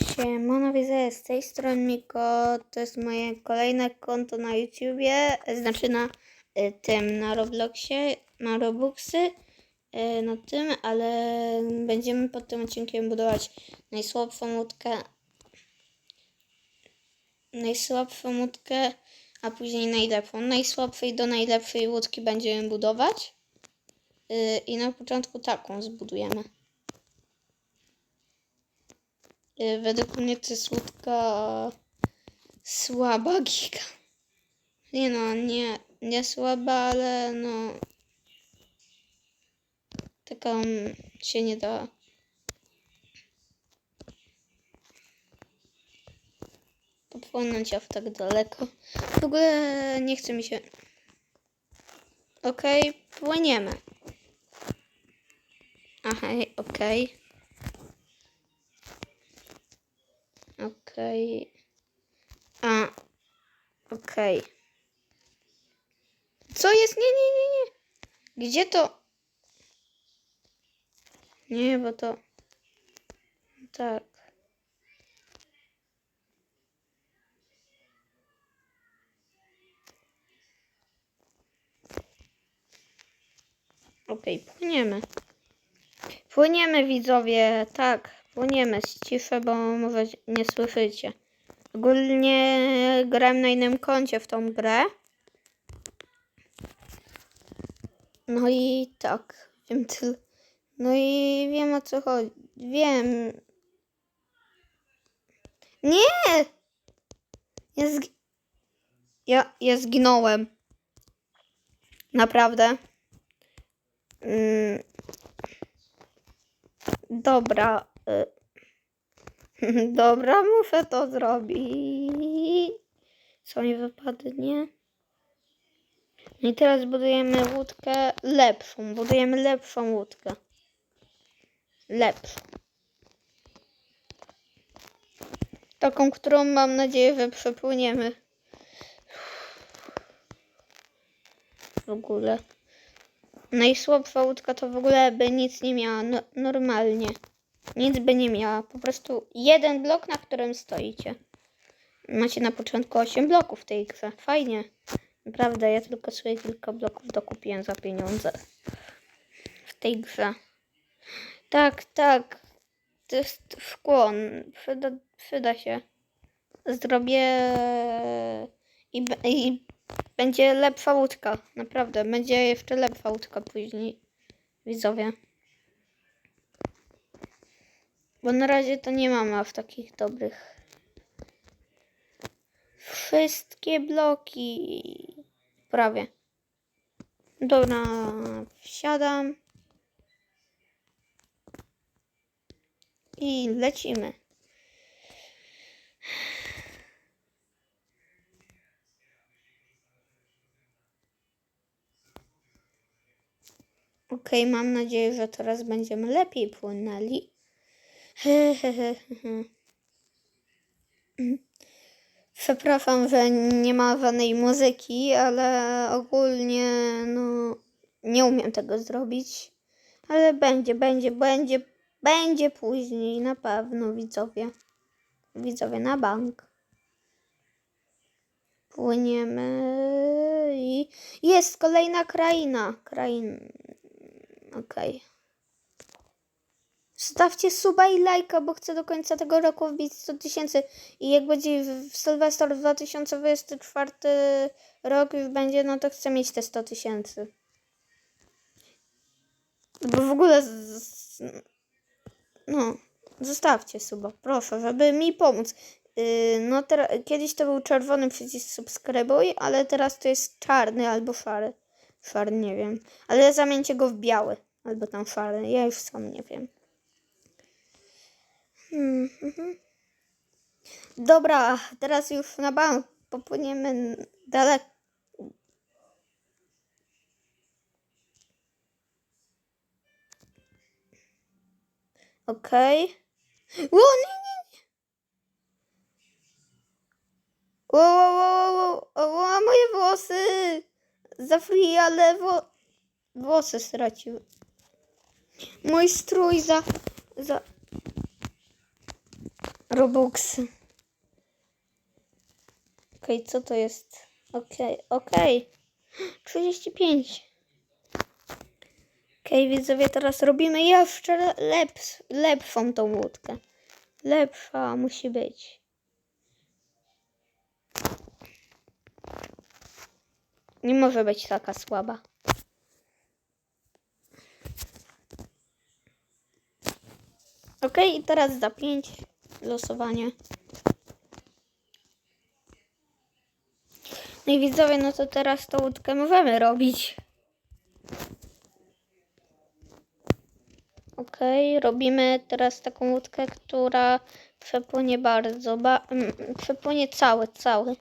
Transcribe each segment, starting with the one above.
Siemano, widzę z tej strony Miko, to jest moje kolejne konto na YouTubie, znaczy na y, tym, na Robloxie, na Robuxy, y, na tym, ale będziemy pod tym odcinkiem budować najsłabszą łódkę, najsłabszą łódkę, a później najlepszą. Najsłabszej do najlepszej łódki będziemy budować y, i na początku taką zbudujemy. Y, Według mnie to jest łódka słaba giga. Nie no, nie, nie słaba, ale no taka mm, się nie da. Popłynąć aż tak daleko. W ogóle nie chce mi się. Okej, płyniemy. Aha, okej. Okej. A. Okej. Co jest? Nie, nie, nie, nie. Gdzie to? Nie, bo to. Tak. Okej, płyniemy. Płyniemy widzowie, tak, płyniemy z ciszę, bo może nie słyszycie. Ogólnie grałem na innym koncie w tą grę. No i tak, wiem tyle. No i wiem o co chodzi. Wiem. Nie! Ja, ja, ja zginąłem. Naprawdę. Mm. Dobra. Y. Dobra, muszę to zrobić. Co mi wypadnie? No I teraz budujemy łódkę lepszą. Budujemy lepszą łódkę. Lepszą. Taką, którą mam nadzieję, że przepłyniemy. W ogóle. Najsłabsza łódka to w ogóle by nic nie miała. No, normalnie. Nic by nie miała. Po prostu jeden blok, na którym stoicie. Macie na początku 8 bloków w tej grze. Fajnie. Naprawdę, ja tylko sobie kilka bloków dokupiłem za pieniądze. W tej grze. Tak, tak. To jest szkło. Przyda, przyda się. Zrobię i, i będzie lepsza łódka. Naprawdę, będzie jeszcze lepsza łódka później. Widzowie. Bo na razie to nie mamy aż takich dobrych. Wszystkie bloki. Prawie. Dobra, wsiadam. I lecimy. Okej, mam nadzieję, że teraz będziemy lepiej płynęli. Przepraszam, że nie ma żadnej muzyki, ale ogólnie no nie umiem tego zrobić. Ale będzie, będzie, będzie, będzie później na pewno widzowie. Widzowie na bank. Płyniemy i jest kolejna kraina. Krain. Okej. Stawcie suba i lajka, bo chcę do końca tego roku wbić 100 tysięcy. I jak będzie w Sylwester 2024 rok już będzie, no to chcę mieć te 100 tysięcy. Bo w ogóle... No, zostawcie suba, proszę, żeby mi pomóc. Yy, no teraz, kiedyś to był czerwony przycisk subskrybuj, ale teraz to jest czarny albo szary. Szary, nie wiem. Ale zamieńcie go w biały. Albo tam szary. Ja już sam nie wiem. Hmm, mhm. Dobra, teraz już na bank popłyniemy daleko. Okej. O, nie, nie, nie. O, o, o, o, o, a moje włosy. Za free, ale wo... włosy straciły. Mój strój za... za... Robuxy. Okej, co to jest? Okej, okej. 35. Okej, widzowie, teraz robimy jeszcze leps, lepszą tą łódkę. Lepsza musi być. Nie może być taka słaba. Okej, i teraz za 5 losowanie. No i widzowie, no to teraz tą łódkę możemy robić. Okej, robimy teraz taką łódkę, która przepłynie bardzo, ba mm, przepłynie cały, cały.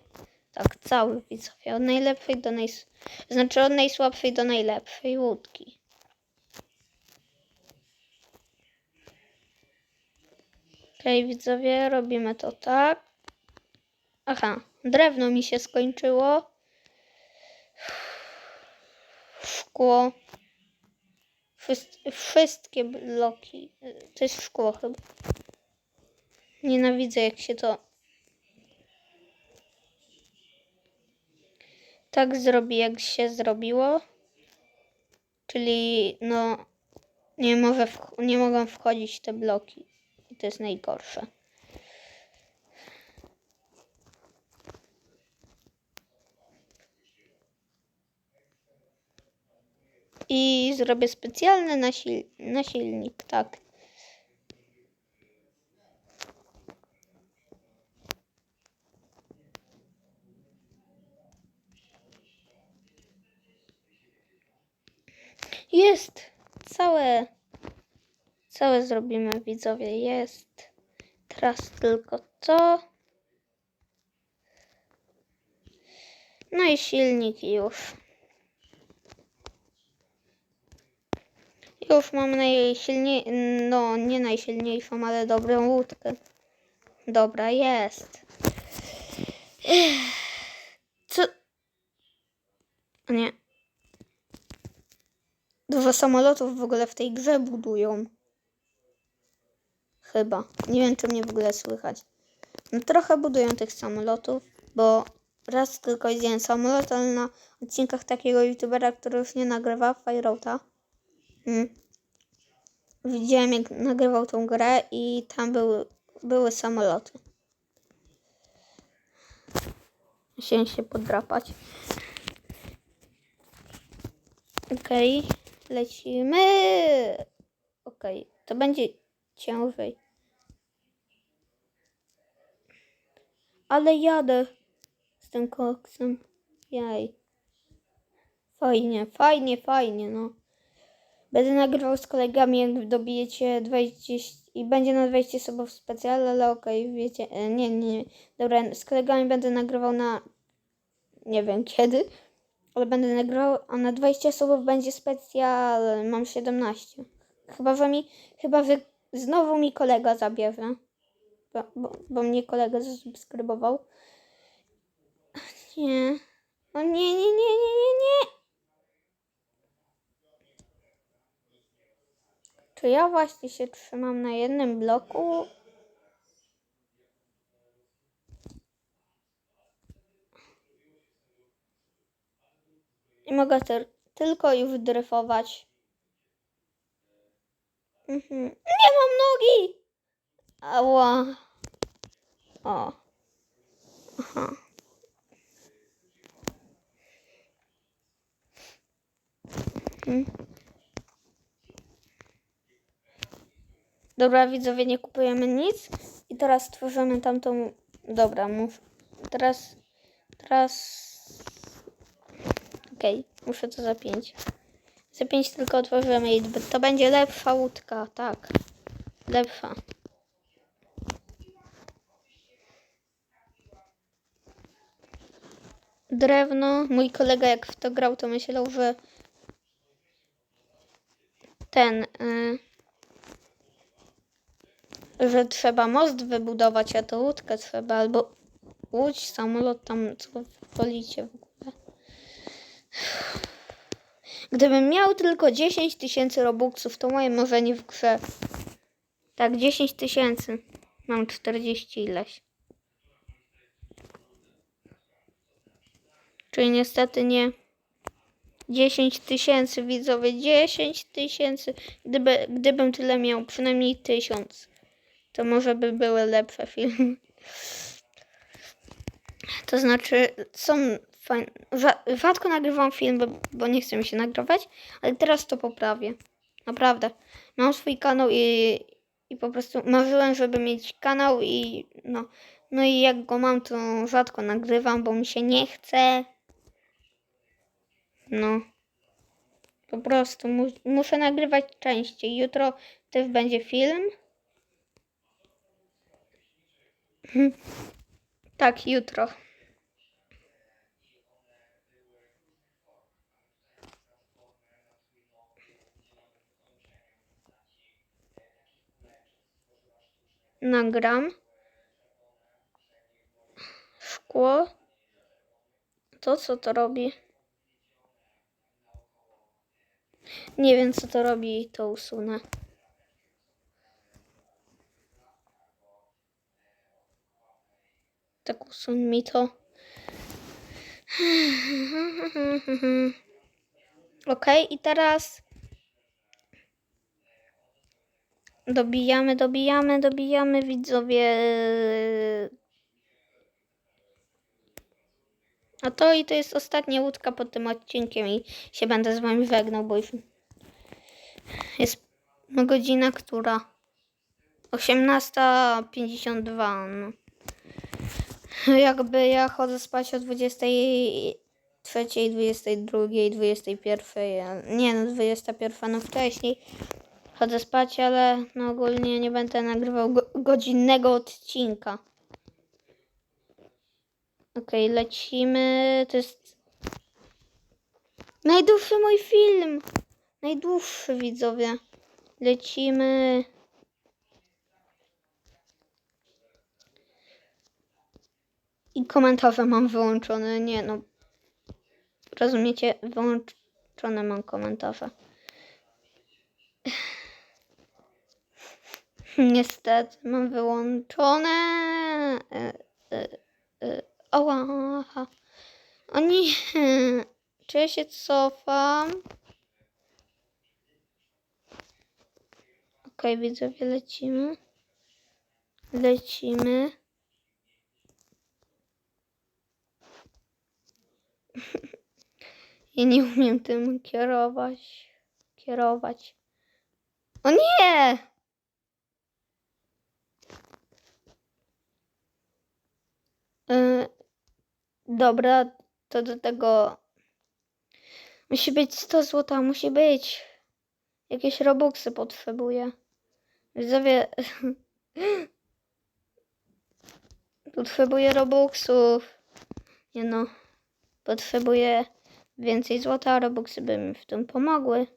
Tak, cały widzowie, od najlepszej do naj... Znaczy od najsłabszej do najlepszej łódki. Okej, widzowie, robimy to tak. Aha, drewno mi się skończyło. Szkło. Wszys- wszystkie bloki. To jest szkło chyba. Nienawidzę jak się to tak zrobi, jak się zrobiło. Czyli no nie, nie mogą wchodzić te bloki. To jest najgorsze. I zrobię specjalny nasil nasilnik, tak. Jest! Całe. Całe zrobimy, widzowie. Jest. Teraz tylko to. No i silnik już. Już mam najsilniej, no nie najsilniejszą, ale dobrą łódkę. Dobra, jest. Co? Nie. Dużo samolotów w ogóle w tej grze budują. Chyba. Nie wiem, czy mnie w ogóle słychać. No trochę budują tych samolotów, bo raz tylko widziałem samolot, ale na odcinkach takiego youtubera, który już nie nagrywa, Fireouta. Mm. Widziałem, jak nagrywał tą grę i tam były, były samoloty. Musiałem się podrapać. Okej, lecimy. Okej, to będzie ciężej. Ale jadę z tym koksem. Jaj. Fajnie, fajnie, fajnie, no. Będę nagrywał z kolegami, jak dobijecie 20 i będzie na 20 osób specjal, ale okej, wiecie, e, nie, nie, nie. Dobra, z kolegami będę nagrywał na nie wiem kiedy, ale będę nagrywał, a na 20 osób będzie specjal, mam 17. Chyba, że mi, chyba, że znowu mi kolega zabierze, bo, bo, bo mnie kolega zasubskrybował. Nie. O nie, nie, nie, nie, nie, nie. Czy ja właśnie się trzymam na jednym bloku? I mogę tylko już dryfować. Mhm. Nie mam nogi! Ała. O. Aha. Mhm. Dobra, widzowie, nie kupujemy nic. I teraz tworzymy tamtą... Dobra, mów. Teraz... Teraz... Okej, muszę to za pięć. Za pięć tylko otworzymy i to będzie lepsza łódka, tak. Lepsza. Drewno. Mój kolega jak w to grał, to myślał, że ten... Y że trzeba most wybudować, a to łódkę trzeba, albo łódź, samolot tam, co wolicie w ogóle. Gdybym miał tylko 10 tysięcy robuxów, to moje marzenie w grze. Tak, 10 tysięcy. Mam 40 ileś. Czyli niestety nie 10 tysięcy widzowie, 10 tysięcy. Gdyby, gdybym tyle miał, przynajmniej tysiąc, to może by były lepsze filmy. To znaczy, są rzadko nagrywam film, bo, bo nie chcę mi się nagrywać, ale teraz to poprawię. Naprawdę. Mam swój kanał i, i po prostu marzyłem, żeby mieć kanał i no. No i jak go mam, to rzadko nagrywam, bo mi się nie chce. No. Po prostu mu, muszę nagrywać częściej. Jutro też będzie film. tak, jutro. Nagram. Szkło. To co to robi? Nie wiem co to robi i to usunę. Tak usuń mi to. Ok, i teraz dobijamy, dobijamy, dobijamy widzowie. A to i to jest ostatnia łódka pod tym odcinkiem i się będę z wami żegnał, bo już jest godzina, która 18.52. No. Jakby ja chodzę spać o 23, 22, 21. Nie no, 21 no wcześniej. Chodzę spać, ale no ogólnie nie będę nagrywał go godzinnego odcinka. Okej, lecimy. To jest najdłuższy mój film. Najdłuższy widzowie. Lecimy. I komentarze mam wyłączone. Nie no. Rozumiecie? Wyłączone mam komentarze. Niestety mam wyłączone. E, e, e, Ała. aha. O nie. Czy ja się cofam? Okej, widzowie, lecimy. Lecimy. Ja nie umiem tym kierować. Kierować. O nie! Y, dobra, to do tego musi być 100 złota, musi być. Jakieś robuxy potrzebuję. Widzowie, potrzebuję robuxów. Nie no, potrzebuję więcej złota, robuxy by mi w tym pomogły.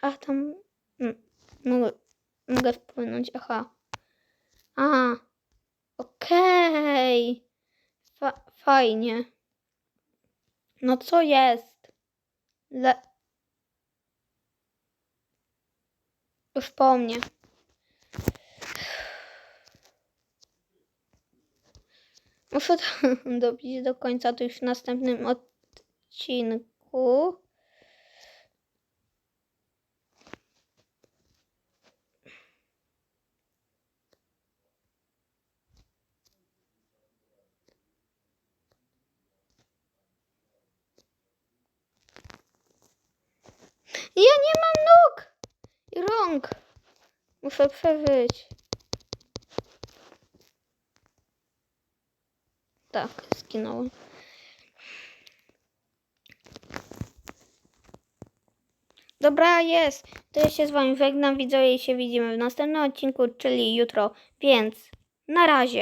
A tam mm, mogę, wpłynąć, aha. A, okej. Fa- fajnie. No co jest? Le... Już po mnie. Muszę to dobić do końca, to już w następnym odcinku. Ja nie mam nóg i rąk. Muszę przeżyć. Tak, skinąłem. Dobra, jest. To ja się z wami żegnam, widzowie, i się widzimy w następnym odcinku, czyli jutro. Więc na razie.